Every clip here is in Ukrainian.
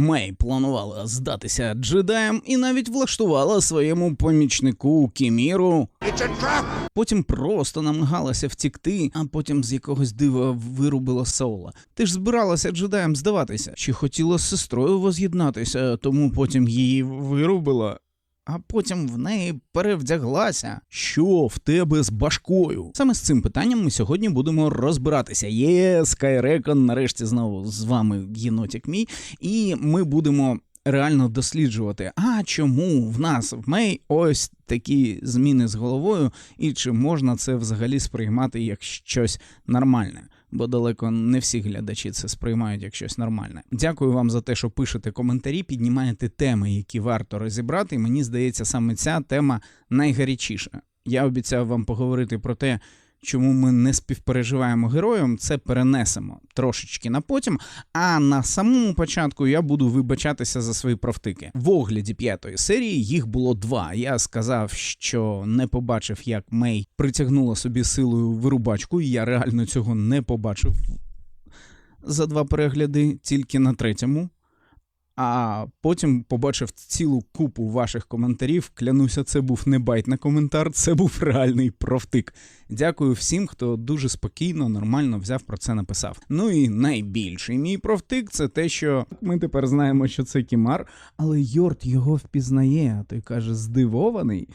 Мей планувала здатися джедаєм і навіть влаштувала своєму помічнику Кіміру. Потім просто намагалася втікти, а потім з якогось дива вирубила Соула. Ти ж збиралася джедаєм здаватися, чи хотіла з сестрою воз'єднатися, тому потім її вирубила. А потім в неї перевдяглася. Що в тебе з башкою? Саме з цим питанням ми сьогодні будемо розбиратися. Є Скайрекон, нарешті знову з вами єнотік мій, і ми будемо реально досліджувати, а чому в нас в Мей ось такі зміни з головою, і чи можна це взагалі сприймати як щось нормальне. Бо далеко не всі глядачі це сприймають як щось нормальне. Дякую вам за те, що пишете коментарі, піднімаєте теми, які варто розібрати. І мені здається, саме ця тема найгарячіша. Я обіцяв вам поговорити про те, чому ми не співпереживаємо героям, це перенесемо трошечки на потім. А на самому початку я буду вибачатися за свої провтики. В огляді п'ятої серії їх було два. Я сказав, що не побачив, як Мей притягнула собі силою вирубачку, і я реально цього не побачив за два перегляди, тільки на третьому. А потім побачив цілу купу ваших коментарів. Клянуся, це був не байт на коментар, це був реальний провтик. Дякую всім, хто дуже спокійно, нормально взяв про це написав. Ну і найбільший мій провтик це те, що ми тепер знаємо, що це Кімар, але Йорт його впізнає, а той каже, здивований.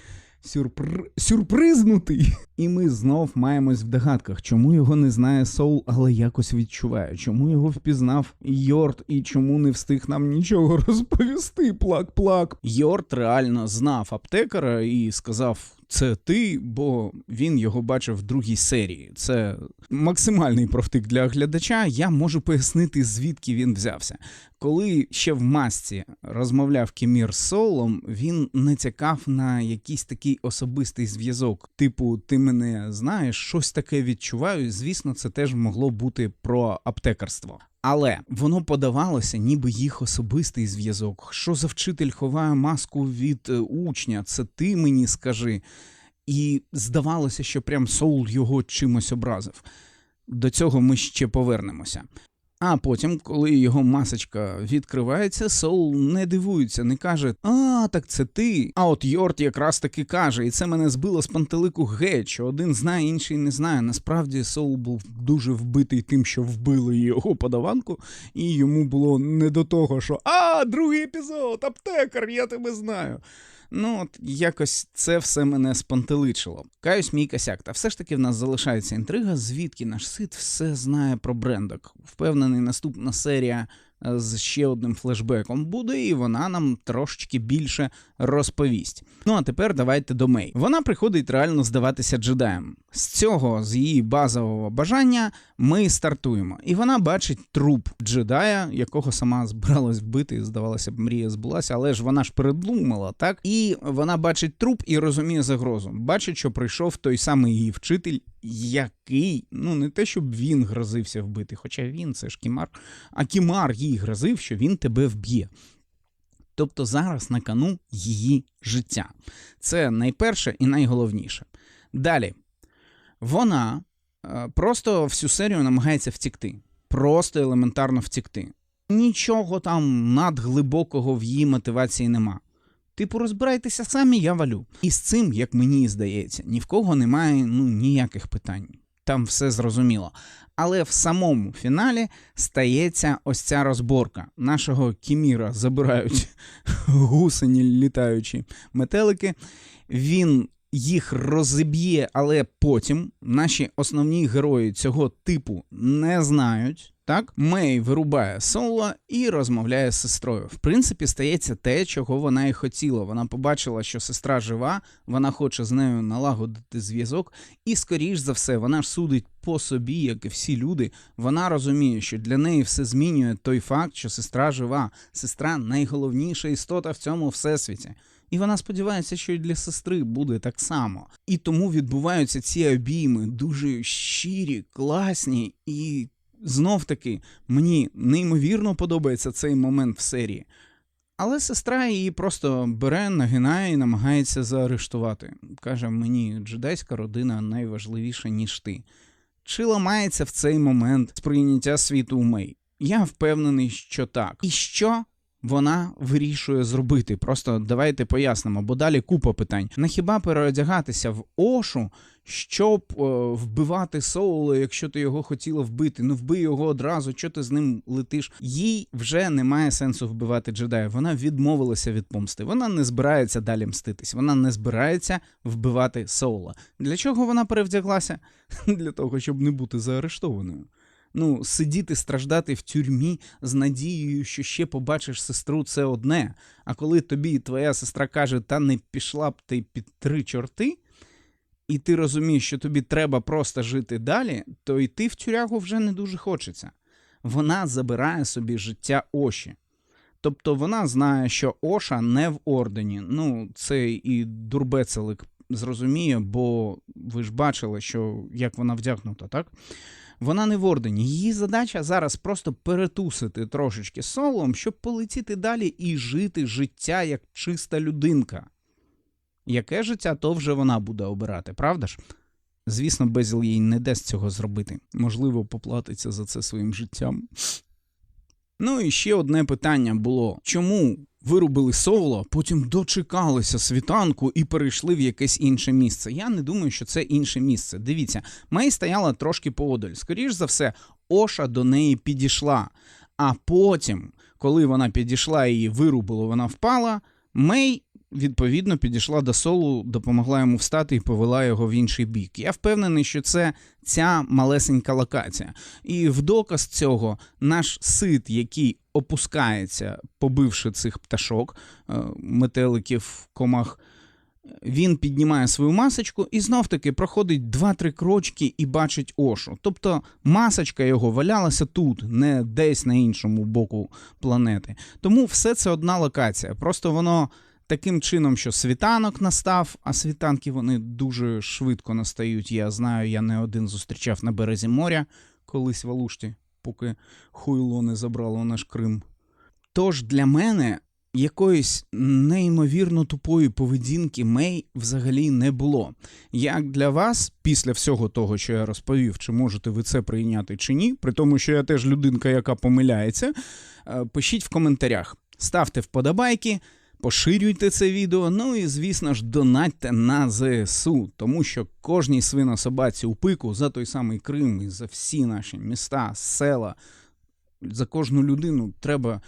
Сюрпр... Сюрпризнутий. І ми знов маємось в догадках, чому його не знає Соул, але якось відчуває, чому його впізнав Йорт і чому не встиг нам нічого розповісти. Плак-плак. Йорт реально знав аптекара і сказав. Це ти, бо він його бачив в другій серії. Це максимальний провтик для глядача. Я можу пояснити, звідки він взявся. Коли ще в масці розмовляв Кімір з Соулом, він натякав на якийсь такий особистий зв'язок. Типу, ти мене знаєш, щось таке відчуваю. Звісно, це теж могло бути про аптекарство. Але воно подавалося, ніби їх особистий зв'язок. Що за вчитель ховає маску від е, учня? Це ти мені скажи. І здавалося, що прям Соул його чимось образив. До цього ми ще повернемося. А потім, коли його масочка відкривається, Соул не дивується, не каже: А, так це ти. А от Йорт якраз таки каже, і це мене збило з пантелику геть, що один знає, інший не знає. Насправді Соул був дуже вбитий тим, що вбили його подаванку, і йому було не до того, що А, другий епізод, аптекар, я тебе знаю. Ну, от якось це все мене спантеличило. Каюсь мій косяк. Та все ж таки в нас залишається інтрига, звідки наш сит все знає про брендок. Впевнений, наступна серія е, з ще одним флешбеком буде, і вона нам трошечки більше розповість. Ну а тепер давайте до Мей. Вона приходить реально здаватися джедаєм. З цього, з її базового бажання, ми стартуємо. І вона бачить труп джедая, якого сама збиралась вбити. Здавалося б, мрія збулася, але ж вона ж передумала, так? І вона бачить труп і розуміє загрозу. Бачить, що прийшов той самий її вчитель, який, ну не те, щоб він грозився вбити, хоча він це ж кімар, а кімар їй грозив, що він тебе вб'є. Тобто зараз на кону її життя. Це найперше і найголовніше. Далі, вона е, просто всю серію намагається втікти. Просто елементарно втікти. Нічого там надглибокого в її мотивації нема. Типу, розбирайтеся самі, я валю. І з цим, як мені здається, ні в кого немає ну, ніяких питань. Там все зрозуміло. Але в самому фіналі стається ось ця розборка. Нашого Кіміра забирають гусені літаючі метелики. Він їх розіб'є, але потім наші основні герої цього типу не знають. Так, Мей вирубає Соло і розмовляє з сестрою. В принципі, стається те, чого вона і хотіла. Вона побачила, що сестра жива, вона хоче з нею налагодити зв'язок, і, скоріш за все, вона судить по собі, як і всі люди. Вона розуміє, що для неї все змінює той факт, що сестра жива, сестра найголовніша істота в цьому всесвіті. І вона сподівається, що і для сестри буде так само. І тому відбуваються ці обійми дуже щирі, класні і знов таки мені неймовірно подобається цей момент в серії. Але сестра її просто бере, нагинає і намагається заарештувати. Каже, мені джедайська родина найважливіша, ніж ти. Чи ламається в цей момент сприйняття світу у Мей? Я впевнений, що так. І що вона вирішує зробити? Просто давайте пояснимо, бо далі купа питань. На хіба переодягатися в Ошу, щоб е, вбивати Соула, якщо ти його хотіла вбити? Ну вбий його одразу, що ти з ним летиш? Їй вже немає сенсу вбивати джедая. Вона відмовилася від помсти. Вона не збирається далі мститись. Вона не збирається вбивати Соула. Для чого вона перевдяглася? Для того, щоб не бути заарештованою. Ну, сидіти, страждати в тюрмі з надією, що ще побачиш сестру, це одне. А коли тобі твоя сестра каже, та не пішла б ти під три чорти, і ти розумієш, що тобі треба просто жити далі, то йти в тюрягу вже не дуже хочеться. Вона забирає собі життя Оші. Тобто вона знає, що Оша не в ордені. Ну, це і дурбецелик зрозуміє, бо ви ж бачили, що як вона вдягнута, так? Вона не в ордені. Її задача зараз просто перетусити трошечки солом, щоб полетіти далі і жити життя як чиста людинка. Яке життя, то вже вона буде обирати, правда ж? Звісно, Безіл їй не дасть цього зробити. Можливо, поплатиться за це своїм життям. Ну і ще одне питання було: чому вирубили соло, потім дочекалися світанку і перейшли в якесь інше місце? Я не думаю, що це інше місце. Дивіться, Мей стояла трошки поодаль. Скоріш за все, Оша до неї підійшла. А потім, коли вона підійшла і її вирубило, вона впала. Мей відповідно підійшла до солу, допомогла йому встати і повела його в інший бік. Я впевнений, що це ця малесенька локація. І в доказ цього наш сит, який опускається, побивши цих пташок, е, метеликів, комах. Він піднімає свою масочку і знов таки проходить 2-3 крочки і бачить Ошу. Тобто масочка його валялася тут, не десь на іншому боку планети. Тому все це одна локація. Просто воно таким чином, що світанок настав, а світанки вони дуже швидко настають. Я знаю, я не один зустрічав на березі моря колись в Алушті, поки хуйло не забрало наш Крим. Тож для мене якоїсь неймовірно тупої поведінки Мей взагалі не було. Як для вас, після всього того, що я розповів, чи можете ви це прийняти чи ні, при тому, що я теж людинка, яка помиляється, е, пишіть в коментарях, ставте вподобайки. Поширюйте це відео, ну і звісно ж, донатьте на ЗСУ, тому що кожній свинособаці у пику за той самий Крим і за всі наші міста, села, за кожну людину треба,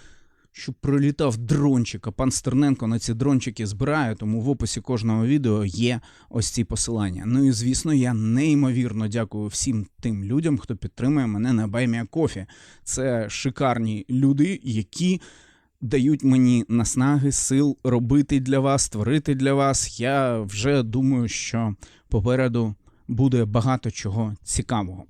щоб прилітав дрончик. А пан Стерненко на ці дрончики збирає, тому в описі кожного відео є ось ці посилання. Ну і звісно, я неймовірно дякую всім тим людям, хто підтримує мене на Баймія Кофі. Це шикарні люди, які дають мені наснаги, сил робити для вас, творити для вас. Я вже думаю, що попереду буде багато чого цікавого.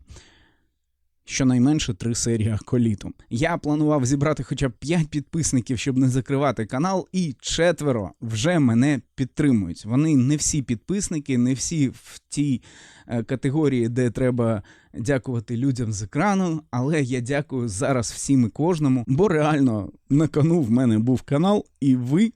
Щонайменше три серії коліту. Я планував зібрати хоча б 5 підписників, щоб не закривати канал, і четверо вже мене підтримують. Вони не всі підписники, не всі в тій е, категорії, де треба дякувати людям з екрану. Але я дякую зараз всім і кожному, бо реально на кону в мене був канал, і ви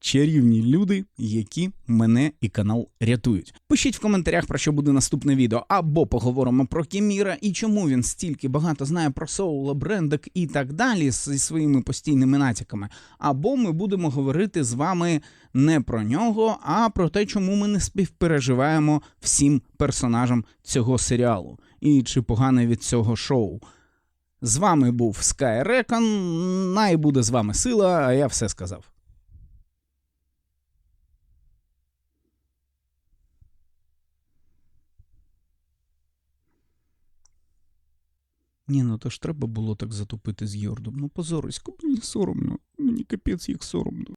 чарівні люди, які мене і канал рятують. Пишіть в коментарях, про що буде наступне відео, або поговоримо про Кіміра і чому він стільки багато знає про Соула, Брендек і так далі зі своїми постійними натяками. Або ми будемо говорити з вами не про нього, а про те, чому ми не співпереживаємо всім персонажам цього серіалу, і чи погане від цього шоу. З вами був Скайрекон. Най буде з вами сила, а я все сказав. Ні, ну то ж треба було так затопити з Йордом. Ну позорисько, мені соромно. Мені капець їх соромно.